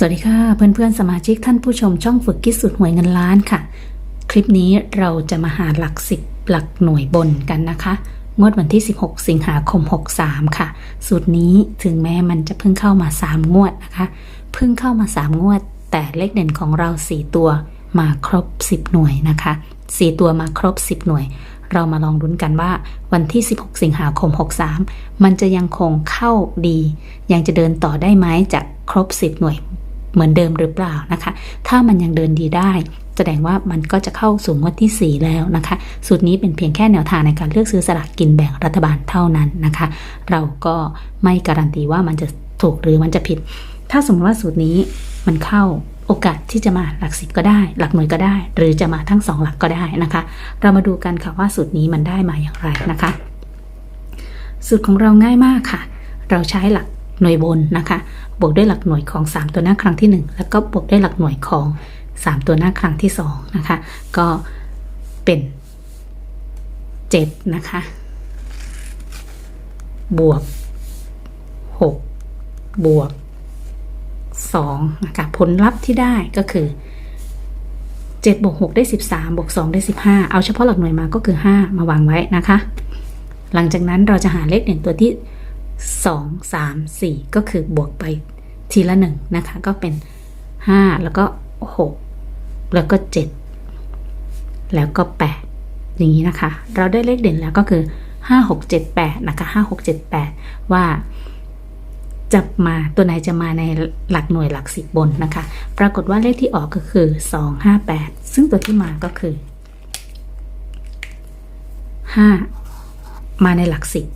สวัสดีค่ะเพื่อนๆ สมาชิกท่านผู้ชมช่องฝึกคิดสุดหวยเงินล้านค่ะ คลิปนี้เราจะมาหาหลักสิบหลักหน่วยบนกันนะคะงวดวันที่ 16 สิงหาคม 63 ค่ะ สูตรนี้ถึงแม้มันจะเพิ่งเข้ามา 3 งวดนะคะ เพิ่งเข้ามา 3 งวด แต่เลขเด่นของเรา 4 ตัวมาครบ 10 หน่วยนะคะ 4 ตัวมาครบ 10 หน่วย เรามาลองลุ้นกันว่าวันที่ 16 สิงหาคม 63 มันจะยังคงเข้าดี ยังจะเดินต่อได้ไหมจากครบ 10 หน่วย เหมือนเดิมหรือเปล่านะคะ ถ้ามันยังเดินดีได้ แสดงว่ามันก็จะเข้าสู่งวดที่ 4 แล้วนะคะ สูตรนี้เป็นเพียงแค่แนวทางในการเลือกซื้อสลากกินแบ่งรัฐบาลเท่านั้นนะคะ เราก็ไม่การันตีว่ามันจะถูกหรือมันจะผิด ถ้าสมมติว่าสูตรนี้มันเข้าโอกาสที่จะมาหลักสิบก็ได้ หลักหน่วยก็ได้ หรือจะมาทั้งสองหลักก็ได้นะคะ เรามาดูกันค่ะว่าสูตรนี้มันได้มาอย่างไรนะคะ สูตรของเราง่ายมากค่ะ เราใช้หลัก หน่วยบนนะคะ บวกด้วยหลักหน่วยของ 3 ตัวหน้าครั้งที่ 1 แล้วก็บวกด้วยหลักหน่วยของ 3 ตัวหน้าครั้งที่2นะคะ ก็เป็น7นะคะ บวก 6 บวก2นะคะผลลัพธ์ที่ได้ก็คือ7บวก6ได้ 13บวก2ได้ 15 เอาเฉพาะหลักหน่วยมาก็คือ 5 มาวางไว้นะคะ หลังจากนั้นเราจะหาเลขเด่นตัวที่ 2 3 4 ก็คือบวกไปทีละหนึ่งนะคะ ก็เป็น 5 แล้วก็ 6 แล้วก็ 7 แล้วก็ 8 อย่างนี้นะคะ เราได้เลขเด่นแล้วก็คือ 5 6 7 8 นะคะ 5 6 7 8 ว่าจะมาตัวไหนจะมาในหลักหน่วยหลักสิบบนนะคะ ปรากฏว่าเลขที่ออกก็คือ 2 5 8 ซึ่งตัวที่มาก็คือ 5 มาในหลักสิบ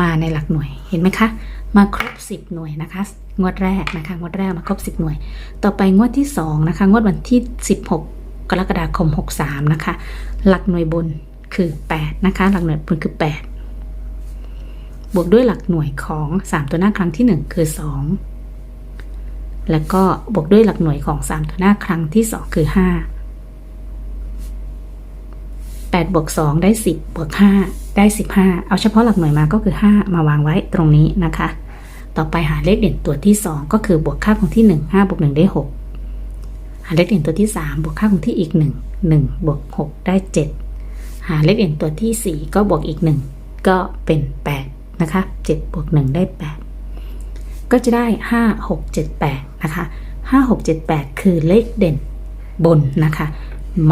มาในหลักหน่วยเห็นไหมคะ มาครบ 10 หน่วยนะคะ งวดแรกนะคะงวดแรกมาครบ 10 หน่วย ต่อไปงวดที่2นะคะงวดวันที่ 16 กรกฎาคม 63 นะคะ หลักหน่วยบนคือ 8 นะคะ หลักหน่วยบนคือ 8 บวกด้วยหลักหน่วยของ 3 ตัวหน้าครั้งที่ 1 คือ 2 แล้วก็บวกด้วยหลักหน่วยของ 3 ตัวหน้าครั้งที่ 2 คือ 5 8บวก2ได้ 10บวก5ได้ 15 เอาเฉพาะหลักหน่วยมาก็คือ 5 มาวางไว้ตรงนี้นะคะ ต่อไปหาเลขเด่นตัวที่ 2 ก็คือบวกค่าคงที่ 1 5บวก1ได้ 6 หาเลขเด่นตัวที่ 3 บวกค่าคงที่อีก 1 1บวก6ได้ 7 หาเลขเด่นตัวที่ 4 ก็บวกอีก 1 ก็เป็น 8 นะคะ7บวก1ได้ 8 ก็จะได้ 5 6 7 8 นะคะ 5 6 7 8 คือเลขเด่นบนนะคะ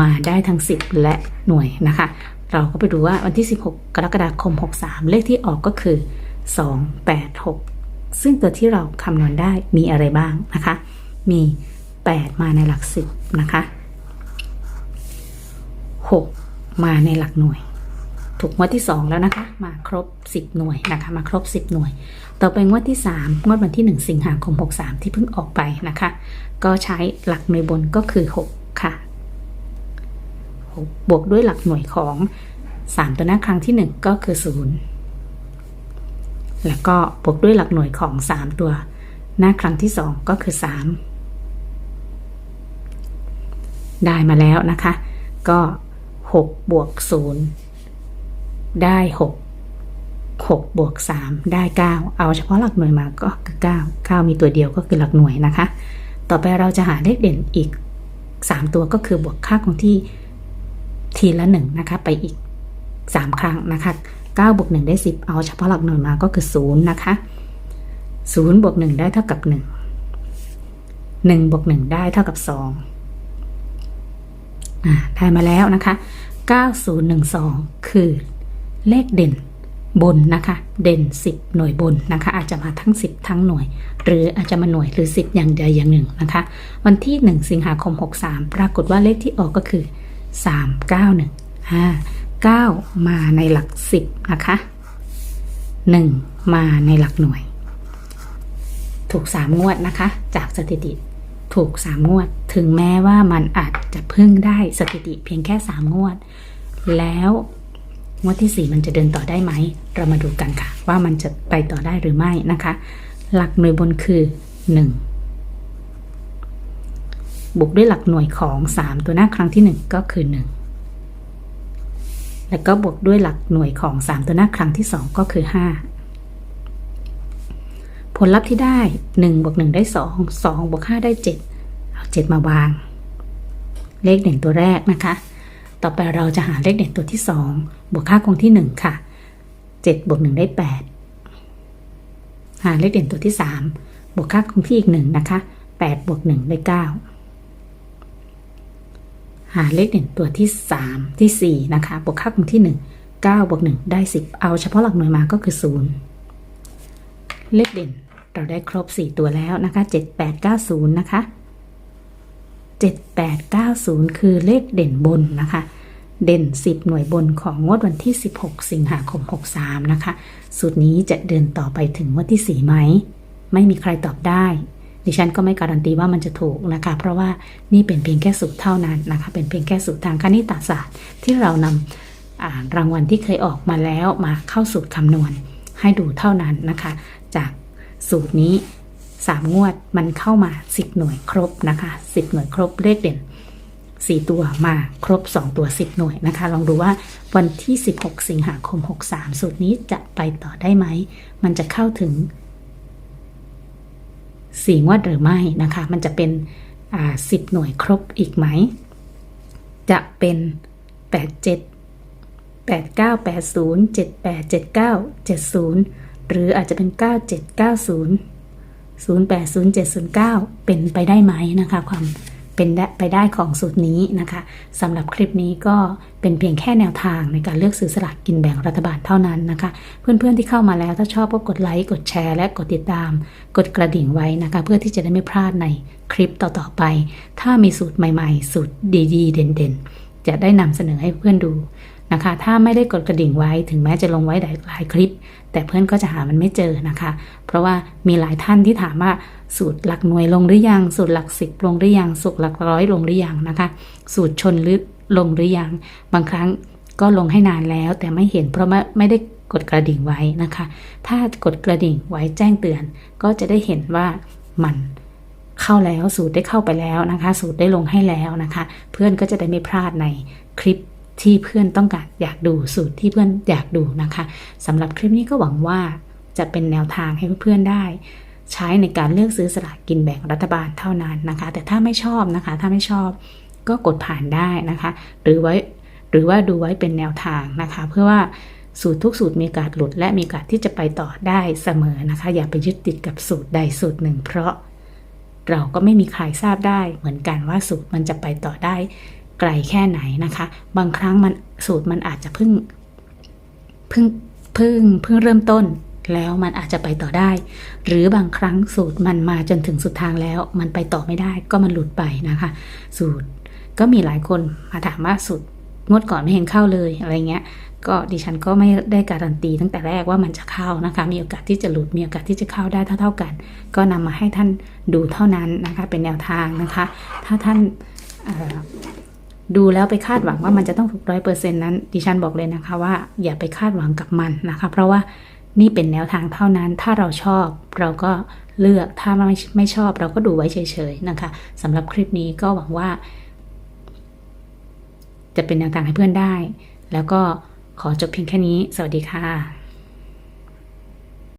มาได้ทั้ง 10 และหน่วยนะคะ เราก็ไปดูว่าวันที่ 16 กรกฎาคม 63 เลขที่ออกก็คือ 2 8 6 ซึ่งตัวที่เราคำนวณได้มีอะไรบ้างนะคะ มี 8 มาในหลัก 10 นะคะ 6 มาในหลักหน่วย ถูกงวดที่ 2 แล้วนะคะ มาครบ 10 หน่วยนะคะ มาครบ 10 หน่วย ต่อไปงวดที่ 3 งวดวันที่ 1 สิงหาคม 63 ที่เพิ่งออกไปนะคะ ก็ใช้หลักหน่วยบนก็คือ 6 บวกด้วยหลักหน่วยของ 3 ตัวหน้าครั้งที่ 1 ก็คือ 0 แล้วก็บวกด้วยหลักหน่วยของ 3 ตัวหน้าครั้งที่ 2 ก็คือ 3 ได้มาแล้วนะคะ ก็ 6 บวก 0 ได้ 6 6บวก3ได้ 9 เอาเฉพาะหลักหน่วยมาก็คือ 9 9 มีตัวเดียวก็คือหลักหน่วยนะคะ ต่อไปเราจะหาเลขเด่นอีก 3 ตัวก็คือบวกค่าคงที่ ทีละหนึ่งนะคะ ไปอีก 3 ครั้งนะคะ9บวก1ได้ 10 เอาเฉพาะหลักหน่วยมาก็คือ 0 นะคะ0บวก1ได้เท่ากับ 1 1บวก1ได้เท่ากับ2อ่าได้มาแล้วนะคะ 9012 คือเลขเด่นบนนะคะ เด่น 10 หน่วยบนนะคะ อาจจะมาทั้ง 10 ทั้งหน่วย หรืออาจจะมาหน่วยหรือ 10 อย่างใดอย่างหนึ่งนะคะ วันที่ 1 สิงหาคม 63 ปรากฏว่าเลขที่ออกก็คือามเก้าหนึ่งห้าเก้ามาในหลักสิบนะคะหนึ่งมาในหลักหน่วย ถูกสามงวดนะคะ จากสถิติถูกสามงวด ถึงแม้ว่ามันอาจจะพึ่งได้สถิติเพียงแค่สามงวด แล้วงวดที่สี่มันจะเดินต่อได้ไหม เรามาดูกันค่ะ ว่ามันจะไปต่อได้หรือไม่นะคะ หลักหน่วยบนคือหนึ่ง บวกด้วยหลักหน่วยของ 3 ตัวหน้าครั้งที่ 1 ก็คือ 1 แล้วก็บวกด้วยหลักหน่วยของ 3 ตัวหน้าครั้งที่ 2 ก็คือ5ผผลลัพธ์ที่ได้ 1บวก1ได้ 2 2บวก5ได้ 7 เอา 7 มาวาง เลขเด่นตัวแรกนะคะ ต่อไปเราจะหาเลขเด่นตัวที่ 2 บวกค่าคงที่ 1 ค่ะ 7บวก1ได้ 8 หาเลขเด่นตัวที่ 3 บวกค่าคงที่อีก 1 นะคะ8บวก1ได้ 9 หาเลขเด่นตัวที่ 3 ที่ 4 นะคะ บวกค่าคงที่ 1 9บวก1ได้ 10 เอาเฉพาะหลักหน่วยมาก็คือ 0 เลขเด่นเราได้ครบ 4 ตัวแล้วนะคะ 7890 นะคะ 7890 คือเลขเด่นบนนะคะ เด่น 10 หน่วยบนของงวดวันที่ 16 สิงหาคม 63 นะคะ สูตรนี้จะเดินต่อไปถึงงวดที่ 4 ไหม ไม่มีใครตอบได้ ดิฉันก็ไม่การันตีว่ามันจะถูกนะคะ เพราะว่านี่เป็นเพียงแค่สูตรเท่านั้นนะคะ เป็นเพียงแค่สูตรทางคณิตศาสตร์ ที่เรานำอ่ารางวัลที่เคยออกมาแล้วมาเข้าสูตรคำนวณให้ดูเท่านั้นนะคะ จากสูตรนี้ 3 งวดมันเข้ามา 10 หน่วยครบนะคะ 10 หน่วยครบเลขเด่น 4 ตัวมาครบ 2 ตัว 10 หน่วยนะคะ ลองดูว่าวันที่ 16 สิงหาคม 63 สูตรนี้จะไปต่อได้ไหม มันจะเข้าถึง สี่งวดหรือไม่นะคะ มันจะเป็นอ่า10หน่วยครบอีกไหม จะเป็น 87 8980 7879 70 หรืออาจจะเป็น 9790 080709 เป็นไปได้ไหมนะคะ ความ เป็นไปได้ของสูตรนี้นะคะสำหรับคลิปนี้ก็เป็นเพียงแค่แนวทางในการเลือกซื้อสลากกินแบ่งรัฐบาลเท่านั้นนะคะ เพื่อนๆที่เข้ามาแล้วถ้าชอบก็กดไลค์กดแชร์และกดติดตาม กดกระดิ่งไว้นะคะ เพื่อที่จะได้ไม่พลาดในคลิปต่อๆไป ถ้ามีสูตรใหม่ๆ สูตรดีๆ เด่นๆ จะได้นำเสนอให้เพื่อนดูนะคะ ถ้าไม่ได้กดกระดิ่งไว้ถึงแม้จะลงไว้หลายคลิป แต่เพื่อนก็จะหามันไม่เจอนะคะ เพราะว่ามีหลายท่านที่ถามว่า สูตรหลักหน่วยลงหรือยัง สูตรหลักสิบลงหรือยัง สูตรหลักร้อยลงหรือยังนะคะ สูตรชนหรือลงหรือยัง บางครั้งก็ลงให้นานแล้ว แต่ไม่เห็นเพราะไม่ไม่ได้กดกระดิ่งไว้นะคะ ถ้ากดกระดิ่งไว้แจ้งเตือน ก็จะได้เห็นว่ามันเข้าแล้วสูตรได้เข้าไปแล้วนะคะ สูตรได้ลงให้แล้วนะคะ เพื่อนก็จะได้ไม่พลาดในคลิปที่เพื่อนต้องการอยากดูสูตรที่เพื่อนอยากดูนะคะสำหรับคลิปนี้ก็หวังว่าจะเป็นแนวทางให้เพื่อนๆได้ ใช้ในการเลือกซื้อสลากกินแบ่งรัฐบาลเท่านั้นนะคะ แต่ถ้าไม่ชอบนะคะ ถ้าไม่ชอบก็กดผ่านได้นะคะ หรือไว้หรือว่าดูไว้เป็นแนวทางนะคะ เพื่อว่าสูตรทุกสูตรมีการหลุดและมีการที่จะไปต่อได้เสมอนะคะ อย่าไปยึดติดกับสูตรใดสูตรหนึ่ง เพราะเราก็ไม่มีใครทราบได้ เหมือนกันว่าสูตรมันจะไปต่อได้ไกลแค่ไหนนะคะ บางครั้งมันสูตรมันอาจจะเพิ่งเพิ่งเพิ่งเพิ่งเริ่มต้น แล้วมันอาจจะไปต่อได้ หรือบางครั้งสูตรมันมาจนถึงสุดทางแล้ว มันไปต่อไม่ได้ก็มันหลุดไปนะคะ สูตรก็มีหลายคนมาถามว่าสูตรงดก่อนไม่เห็นเข้าเลยอะไรเงี้ย ก็ดิฉันก็ไม่ได้การันตีตั้งแต่แรกว่ามันจะเข้านะคะ มีโอกาสที่จะหลุดมีโอกาสที่จะเข้าได้เท่าๆกัน ก็นำมาให้ท่านดูเท่านั้นนะคะ เป็นแนวทางนะคะ ถ้าท่านดูแล้วไปคาดหวังว่ามันจะต้องถูกร้อยเปอร์เซ็นต์นั้น ดิฉันบอกเลยนะคะว่าอย่าไปคาดหวังกับมันนะคะ เพราะว่า นี่เป็นแนวทางเท่านั้น ถ้าเราชอบเราก็เลือก ถ้าไม่ไม่ชอบเราก็ดูไว้เฉยๆนะคะสำหรับคลิปนี้ก็หวังว่า จะเป็นแนวทางให้เพื่อนได้ แล้วก็ขอจบเพียงแค่นี้ สวัสดีค่ะ